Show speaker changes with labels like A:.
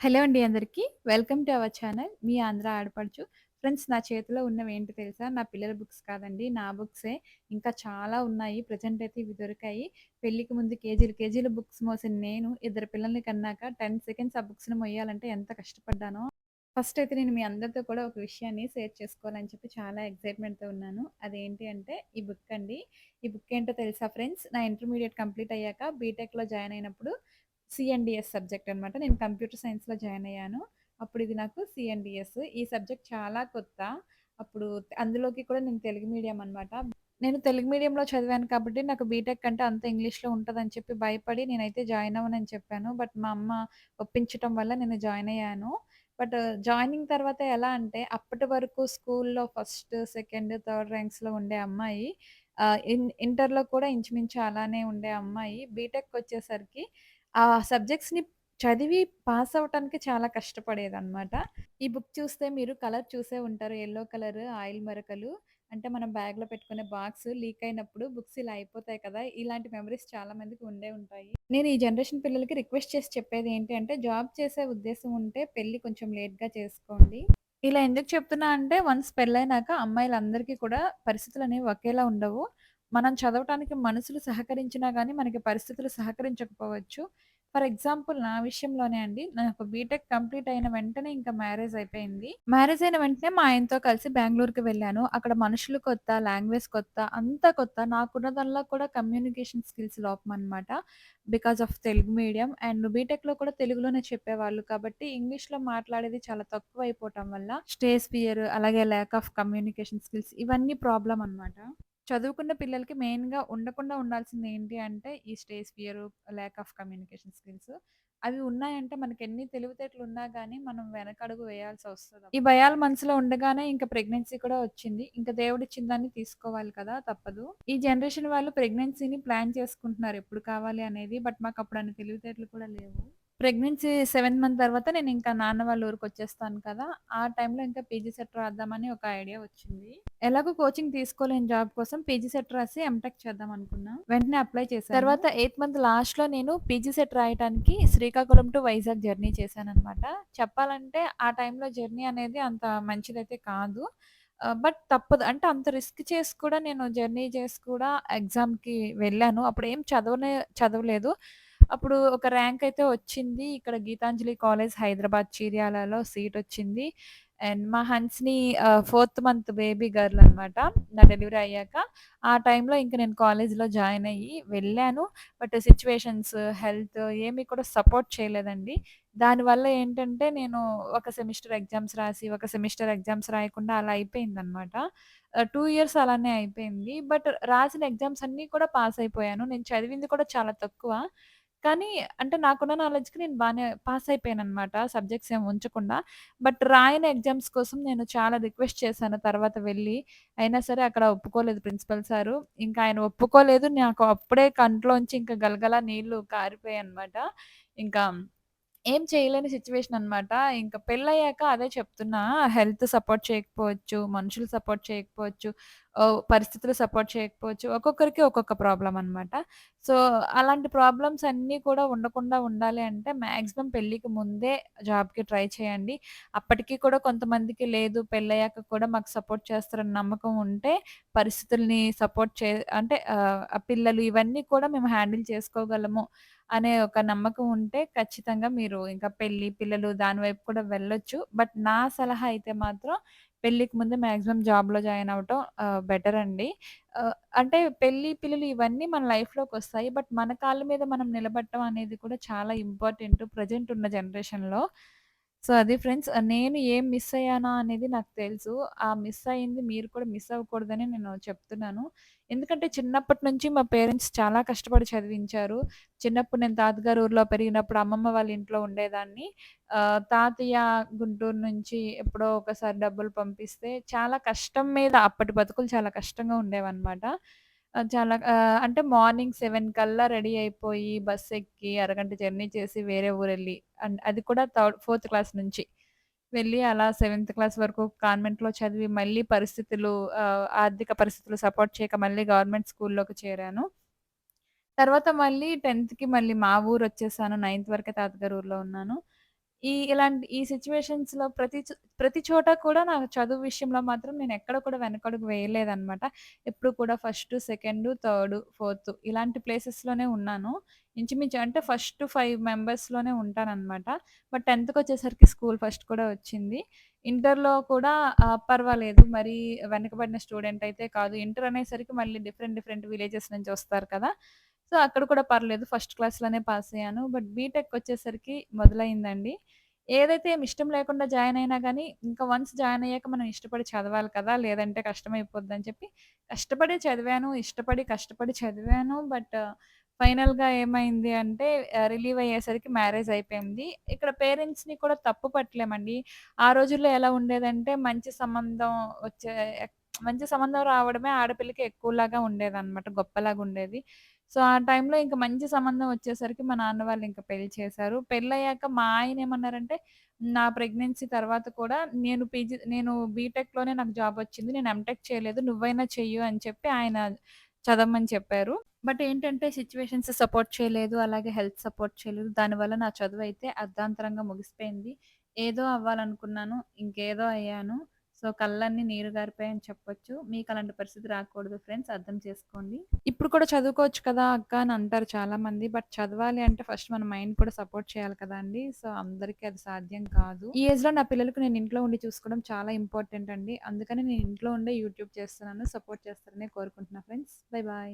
A: Hello అండి అందరికీ. Welcome to our channel. మీ ఆంధ్ర ఆడపడుచు. ఫ్రెండ్స్ నా చేతిలో ఉన్నవి ఏంటి తెలుసా? నా పిల్లల బుక్స్ కాదండి. నా బుక్సే. ఇంకా చాలా ఉన్నాయి. ప్రజెంట్ అయితే ఇవి దొరికాయి. పెళ్ళికి ముందు కేజీలు కేజీలు బుక్స్ మోసిన నేను, ఇద్దరు పిల్లల్ని కన్నాక 10 సెకండ్స్ ఆ బుక్స్‌ని మొయ్యాలంటే ఎంత కష్టపడ్డానో. ఫస్ట్ అయితే నేను మీ అందరితో కూడా ఒక విషయాన్ని షేర్ చేసుకోవాలని చెప్పి చాలా ఎక్సైట్‌మెంట్‌తో ఉన్నాను. అదేంటి అంటే ఈ బుక్ అండి. ఈ బుక్ ఏంటో తెలుసా ఫ్రెండ్స్? నా ఇంటర్మీడియట్ కంప్లీట్ అయ్యాక బీటెక్‌లో జాయిన్ అయినప్పుడు సిఎన్డిఎస్ సబ్జెక్ట్ అనమాట. నేను కంప్యూటర్ సైన్స్‌లో జాయిన్ అయ్యాను. అప్పుడు ఇది నాకు సిఎన్డిఎస్ ఈ సబ్జెక్ట్ చాలా కొత్త. అప్పుడు అందులోకి కూడా నేను తెలుగు మీడియం అనమాట. నేను తెలుగు మీడియంలో చదివాను కాబట్టి నాకు బీటెక్ అంటే అంత ఇంగ్లీష్‌లో ఉంటుందని చెప్పి భయపడి నేనైతే జాయిన్ అవ్వనని చెప్పాను. బట్ మా అమ్మ ఒప్పించటం వల్ల నేను జాయిన్ అయ్యాను. బట్ జాయినింగ్ తర్వాత ఎలా అంటే అప్పటి వరకు స్కూల్‌లో ఫస్ట్, సెకండ్, థర్డ్ ర్యాంక్స్‌లో ఉండే అమ్మాయి ఇన్ ఇంటర్‌లో కూడా ఇంచుమించు అలానే ఉండే అమ్మాయి బీటెక్ వచ్చేసరికి ఆ సబ్జెక్ట్స్‌ని చదివి పాస్ అవ్వటానికి చాలా కష్టపడేదనమాట. ఈ బుక్ చూస్తే మీరు కలర్ చూసే ఉంటారు. యెల్లో కలర్ ఆయిల్ మరకలు. అంటే మనం బ్యాగ్‌లో పెట్టుకునే బాక్స్ లీక్ అయినప్పుడు బుక్స్ ఇలా అయిపోతాయి కదా! ఇలాంటి మెమోరీస్ చాలా మందికి ఉండే ఉంటాయి. నేను ఈ జనరేషన్ పిల్లలకి రిక్వెస్ట్ చేసి చెప్పేది ఏంటి అంటే జాబ్ చేసే ఉద్దేశ్యం ఉంటే పెళ్ళి కొంచెం లేట్‌గా చేసుకోండి. ఇలా ఎందుకు చెప్తున్నా అంటే వన్స్ పెళ్ళైనాక అమ్మాయిలందరికీ కూడా పరిస్థితులనేవి ఒకేలా ఉండవు. మనం చదవటానికి మనసులు సహకరించినా కానీ మనకి పరిస్థితులు సహకరించకపోవచ్చు. ఫర్ ఎగ్జాంపుల్ నా విషయంలోనే అండి. నాకు బీటెక్ కంప్లీట్ అయిన వెంటనే ఇంకా మ్యారేజ్ అయిపోయింది. మ్యారేజ్ అయిన వెంటనే మా ఆయనతో కలిసి బెంగళూరుకి వెళ్ళాను. అక్కడ మనుషులు కొత్త, లాంగ్వేజ్ కొత్త, అంతా కొత్త. నాకున్న దానిలో కూడా కమ్యూనికేషన్ స్కిల్స్ లోపం అనమాట because of Telugu medium and బీటెక్‌లో కూడా తెలుగులోనే చెప్పేవాళ్ళు కాబట్టి ఇంగ్లీష్‌లో మాట్లాడేది చాలా తక్కువ అయిపోవటం వల్ల స్టేజ్ ఫియర్ అలాగే ల్యాక్ ఆఫ్ కమ్యూనికేషన్ స్కిల్స్ ఇవన్నీ ప్రాబ్లం అనమాట. చదువుకున్న పిల్లలకి మెయిన్‌గా ఉండకుండా ఉండాల్సింది ఏంటి అంటే ఈ stage fear, lack of communication skills. అవి ఉన్నాయంటే మనకెన్ని తెలివితేటలున్నా గానీ మనం వెనకడుగు వేయాల్సొస్తది. ఈ భయాలు మనసులో ఉండగానే ఇంక ప్రెగ్నెన్సీ కూడా వచ్చింది. ఇంక దేవుడిచ్చిన దాన్ని తీసుకోవాలి కదా! తప్పదు. ఈ జనరేషన్ వాళ్ళు ప్రెగ్నెన్సీని ప్లాన్ చేసుకుంటున్నారు ఎప్పుడు కావాలి అనేది. బట్ మాకప్పుడు అన్ని తెలివితేటలు కూడా లేవు. ప్రెగ్నెన్సీ సెవెంత్ మంత్ తర్వాత నేను ఇంకా నాన్న వాళ్ళ ఊరికి వచ్చేస్తాను కదా! ఆ టైంలో ఇంకా పీజీ సెట్ రాద్దామని ఒక ఐడియా వచ్చింది. ఎలాగో కోచింగ్ తీసుకోలేని జాబ్ కోసం పీజీ సెట్ రాసి ఎంటెక్ చేద్దాం అనుకున్నా. వెంటనే అప్లై చేశాను. తర్వాత ఎయిత్ మంత్ లాస్ట్‌లో నేను పీజీ సెట్ రాయడానికి శ్రీకాకుళం టు వైజాగ్ జర్నీ చేశాను అనమాట చెప్పాలంటే ఆ టైంలో జర్నీ అనేది అంత మంచిదైతే కాదు. బట్ తప్పదు. అంటే అంత రిస్క్ చేసి కూడా నేను జర్నీ చేసి కూడా ఎగ్జామ్‌కి వెళ్ళాను. అప్పుడు ఏం చదవనే చదవలేదు. అప్పుడు ఒక ర్యాంక్ అయితే వచ్చింది. ఇక్కడ గీతాంజలి కాలేజ్ హైదరాబాద్ చీర్యాలలో సీటొచ్చింది. అండ్ మా హన్స్‌ని ఆహ్, ఫోర్త్ మంత్ బేబీ గర్ల్ అనమాట. నా డెలివరీ అయ్యాక. ఆ టైంలో ఇంక నేను కాలేజ్‌లో జాయిన్ అయ్యి వెళ్ళాను. బట్ సిట్యుయేషన్స్, హెల్త్ ఏమి కూడా సపోర్ట్ చేయలేదండి. దానివల్ల ఏంటంటే నేను ఒక సెమిస్టర్ ఎగ్జామ్స్ రాసి, ఒక సెమిస్టర్ ఎగ్జామ్స్ రాయకుండా అలా అయిపోయిందనమాట. ఆహ్, 2 ఇయర్స్ అలానే అయిపోయింది. బట్ రాసిన ఎగ్జామ్స్ అన్నీ కూడా పాస్ అయిపోయాను. నేను చదివింది కూడా చాలా తక్కువ. కానీ అంటే నాకున్న నాలెడ్జ్‌కి నేను బానే పాస్ అయిపోయాననమాట. సబ్జెక్ట్స్ ఏమి ఉంచకుండా. బట్ రాయని ఎగ్జామ్స్ కోసం నేను చాలా రిక్వెస్ట్ చేశాను తర్వాత వెళ్ళి. అయినా సరే అక్కడ ఒప్పుకోలేదు ప్రిన్సిపల్ సారు. ఇంకా ఆయన ఒప్పుకోలేదు. నాకు అప్పుడే కంట్లోంచి ఇంకా గలగల నీళ్ళు కారిపోయాయన్నమాట. ఇంకా ఏం చేయలేని సిచ్యువేషన్ అనమాట. ఇంకా పెళ్ళయ్యాక అదే చెప్తున్నా. హెల్త్ సపోర్ట్ చేయకపోవచ్చు, మనుషులు సపోర్ట్ చేయకపోవచ్చు, పరిస్థితులు సపోర్ట్ చేయకపోవచ్చు. ఒక్కొక్కరికి ఒక్కొక్క ప్రాబ్లం అనమాట. సో, అలాంటి ప్రాబ్లమ్స్ అన్నీ కూడా ఉండకుండా ఉండాలి అంటే మాక్సిమం పెళ్ళికి ముందే జాబ్‌కి ట్రై చేయండి. అప్పటికి కూడా కొంతమందికి లేదు పెళ్ళయ్యాక కూడా మాకు సపోర్ట్ చేస్తారని నమ్మకం ఉంటే పరిస్థితుల్ని సపోర్ట్ చే అంటే ఆ పిల్లలు ఇవన్నీ కూడా మేము హ్యాండిల్ చేసుకోగలము అనే ఒక నమ్మకం ఉంటే ఖచ్చితంగా మీరు ఇంకా పెళ్ళి, పిల్లలు దాని వైపు కూడా వెళ్ళొచ్చు. బట్ నా సలహా అయితే మాత్రం పెళ్ళికి ముందే మాక్సిమం జాబ్‌లో జాయిన్ అవ్వటం ఆహ్, బెటర్ అండి. ఆహ్, అంటే పెళ్ళి, పిల్లలు ఇవన్నీ మన లైఫ్‌లోకొస్తాయి. బట్ మన కాళ్ళ మీద మనం నిలబడటం అనేది కూడా చాలా ఇంపార్టెంట్ ప్రెజెంట్ ఉన్న జనరేషన్‌లో. సో, అది ఫ్రెండ్స్. నేను ఏం మిస్ అయ్యానా అనేది నాకు తెలుసు. ఆ మిస్ అయింది మీరు కూడా మిస్ అవ్వకూడదని నేను చెప్తున్నాను. ఎందుకంటే చిన్నప్పటి నుంచి మా పేరెంట్స్ చాలా కష్టపడి చదివించారు. చిన్నప్పుడు నేను తాతగారి ఊర్లో పెరిగినప్పుడు అమ్మమ్మ వాళ్ళ ఇంట్లో ఉండేదాన్ని. ఆహ్, తాతయ్య గుంటూరు నుంచి ఎప్పుడో ఒకసారి డబ్బులు పంపిస్తే చాలా కష్టం మీద అప్పటి బతుకులు చాలా కష్టంగా ఉండేవన్నమాట. చాలా ఆహ్, అంటే మార్నింగ్ 7 కల్లా రెడీ అయిపోయి బస్సెక్కి అరగంట జర్నీ చేసి వేరే ఊరెళ్ళి అండ్ అది కూడా థర్డ్ ఫోర్త్ క్లాస్ నుంచి. వెళ్ళి అలా సెవెంత్ క్లాస్ వరకు కాన్వెంట్‌లో చదివి మళ్ళీ పరిస్థితులు ఆహ్, ఆర్థిక పరిస్థితులు సపోర్ట్ చేయక మళ్ళీ గవర్నమెంట్ స్కూల్‌లోకి చేరాను. తర్వాత మళ్ళీ 10థ్‌కి మళ్ళీ మా ఊరొచ్చేసాను. నైన్త్ వరకే తాతగారి ఊర్లో ఉన్నాను. ఈ ఇలాంటి ఈ సిట్యుయేషన్స్‌లో ప్రతి చో ప్రతి చోట కూడా నాకు చదువు విషయంలో మాత్రం నేను ఎక్కడ కూడా వెనకడుగు వేయలేదనమాట. ఎప్పుడు కూడా ఫస్టు, సెకండు, థర్డు, ఫోర్తు ఇలాంటి ప్లేసెస్‌లోనే ఉన్నాను. ఇంచుమించు అంటే ఫస్ట్ 5 మెంబర్స్‌లోనే ఉంటాననమాట. బట్ 10థ్‌కొచ్చేసరికి స్కూల్ ఫస్ట్ కూడా వచ్చింది. ఇంటర్‌లో కూడా ఆహ్, పర్వాలేదు. మరీ వెనకబడిన స్టూడెంట్ అయితే కాదు. ఇంటర్ అనేసరికి మళ్ళీ డిఫరెంట్ డిఫరెంట్ విలేజెస్ నుంచి వస్తారు కదా! సో, అక్కడ కూడా పర్లేదు. ఫస్ట్ క్లాస్‌లోనే పాసయ్యాను. బట్ బీటెక్ వచ్చేసరికి మొదలైందండి ఏదైతే ఇష్టం లేకుండా జాయిన్ అయినా కానీ ఇంకా వన్స్ జాయిన్ అయ్యాక మనం ఇష్టపడి చదవాలి కదా! లేదంటే కష్టమైపోద్దని చెప్పి కష్టపడి చదివాను. ఇష్టపడి, కష్టపడి చదివాను. బట్ ఫైనల్‌గా ఏమైంది అంటే రిలీవ్ అయ్యేసరికి మ్యారేజ్ అయిపోయింది. ఇక్కడ పేరెంట్స్‌ని కూడా తప్పు పట్టలేమండి. ఆ రోజుల్లో ఎలా ఉండేదంటే మంచి సంబంధం వచ్చే మంచి సంబంధం రావడమే ఆడపిల్లకి ఎక్కువలాగా ఉండేదనమాట. గొప్పలాగా ఉండేది. సో, ఆ టైంలో ఇంకా మంచి సంబంధం వచ్చేసరికి మా నాన్న వాళ్ళు ఇంకా పెళ్ళి చేశారు. పెళ్ళయ్యాక మా ఆయన ఏమన్నారంటే, నా ప్రెగ్నెన్సీ తర్వాత కూడా నేను పీజీ నేను బీటెక్‌లోనే నాకు జాబొచ్చింది. నేను ఎంటెక్ చేయలేదు. నువ్వైనా చెయ్యు అని చెప్పి ఆయన చదవమని చెప్పారు. బట్ ఏంటంటే సిట్యుయేషన్స్ సపోర్ట్ చేయలేదు. అలాగే హెల్త్ సపోర్ట్ చేయలేదు. దానివల్ల నా చదువైతే అర్ధాంతరంగా ముగిసిపోయింది. ఏదో అవ్వాలనుకున్నాను. ఇంకేదో అయ్యాను. సో, కళ్ళన్నీ నీరు గారిపోయాయని చెప్పొచ్చు. మీకు అలాంటి పరిస్థితి రాకూడదు ఫ్రెండ్స్ అర్థం చేసుకోండి. ఇప్పుడు కూడా చదువుకోవచ్చు కదా అక్క అని అంటారు చాలా మంది బట్ చదవాలి అంటే ఫస్ట్ మన మైండ్ కూడా సపోర్ట్ చేయాలి కదండీ! సో, అందరికీ అది సాధ్యం కాదు. ఈ ఏజ్లో నా పిల్లలకు నేను ఇంట్లో ఉండి చూసుకోవడం చాలా ఇంపార్టెంట్ అండి. అందుకని నేను ఇంట్లో ఉండే యూట్యూబ్ చేస్తున్నాను. సపోర్ట్ చేస్తారని కోరుకుంటున్నా ఫ్రెండ్స్. Bye bye.